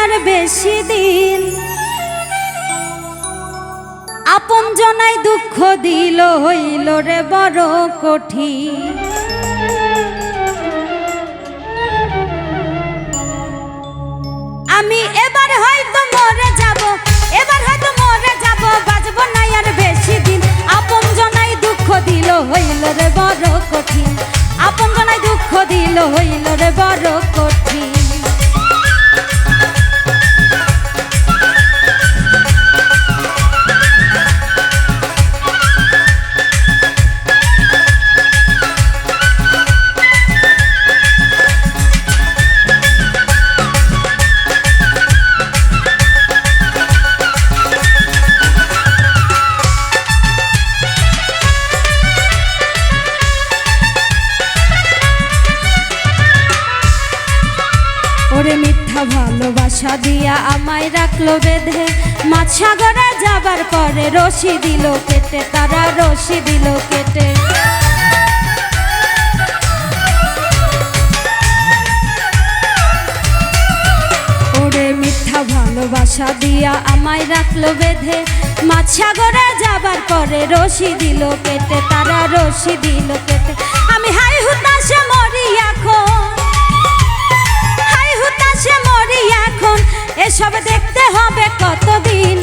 আর বেশি দিন। আপন জনাই দুঃখ দিল, হইল রে বড় কঠিন। আমি এবার হয়তো মরে যাব, এবার হয়তো মরে যাব, বাজব না আর বেশি দিন। আপন জনাই দুঃখ দিল, হইল রে বড় কঠিন। আপন জনাই দুঃখ দিল, হইল রে বড় ভালোবাসা দিয়া আমায় রাখল বেঁধে। মাছ সাগরে যাবার পরে রশি দিল কেটে, তারা রশি দিল কেটে। ভালোবাসা দিয়া আমায় রাখল বেঁধে। মাছ সাগরে যাবার পরে রশি দিল কেটে, তারা রশি দিল কেটে। এসব দেখতে হবে কতদিন?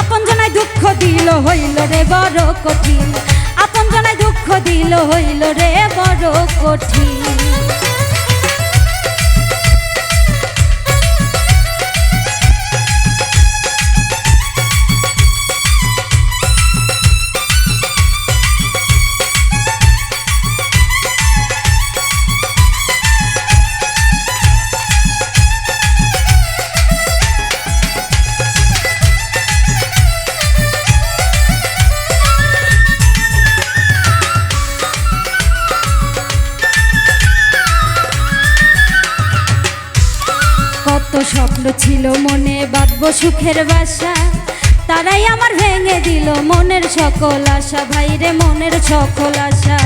আপন জনায় দুঃখ দিল হইল রে বড় কঠিন। আপন জনায় দুঃখ দিল হইল রে বড় কঠিন। স্বপ্ন ছিল মনে, বাঁধব সুখের বাসা। তারাই আমার ভেঙে দিল মনের সকল আশা। ভাইরে, মনের সকল আশা।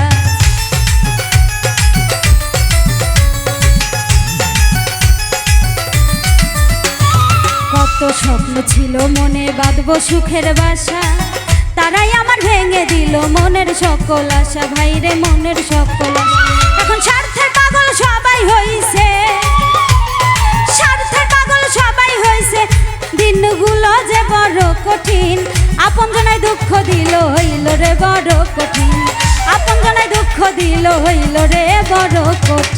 কত স্বপ্ন ছিল মনে, বাঁধব সুখের বাসা। তারাই আমার ভেঙে দিল মনের সকল আশা। ভাইরে, মনের সকল আশা। এখন স্বার্থের পাগল সবাই হইছে কঠিন। আপন জনায় দুঃখ দিল হইল রে বড় কঠিন। আপন জনায় দুঃখ দিল হইল রে বড় কঠিন।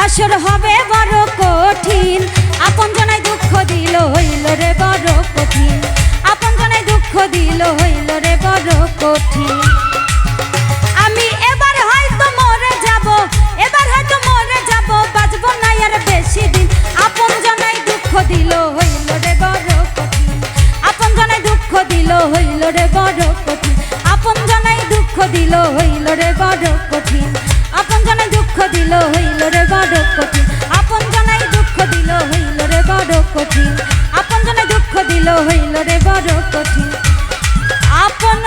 হাসর হবে বড় কঠিন। আপন জনায় দুঃখ দিল হইল রে বড় কঠিন। আপন জনায় দুঃখ দিল হইল রে বড় কঠিন। আমি এবার হয়তো মরে যাব, এবার হয়তো মরে যাব বাঁচব না আর বেশি দিন। আপন জনাই দুঃখ দিল হইল রে বড় কঠিন। আপন জনাই দুঃখ দিল হইল রে বড় কঠিন। আপন জনাই দুঃখ দিল হইল রে বড় বড় কঠিন আপন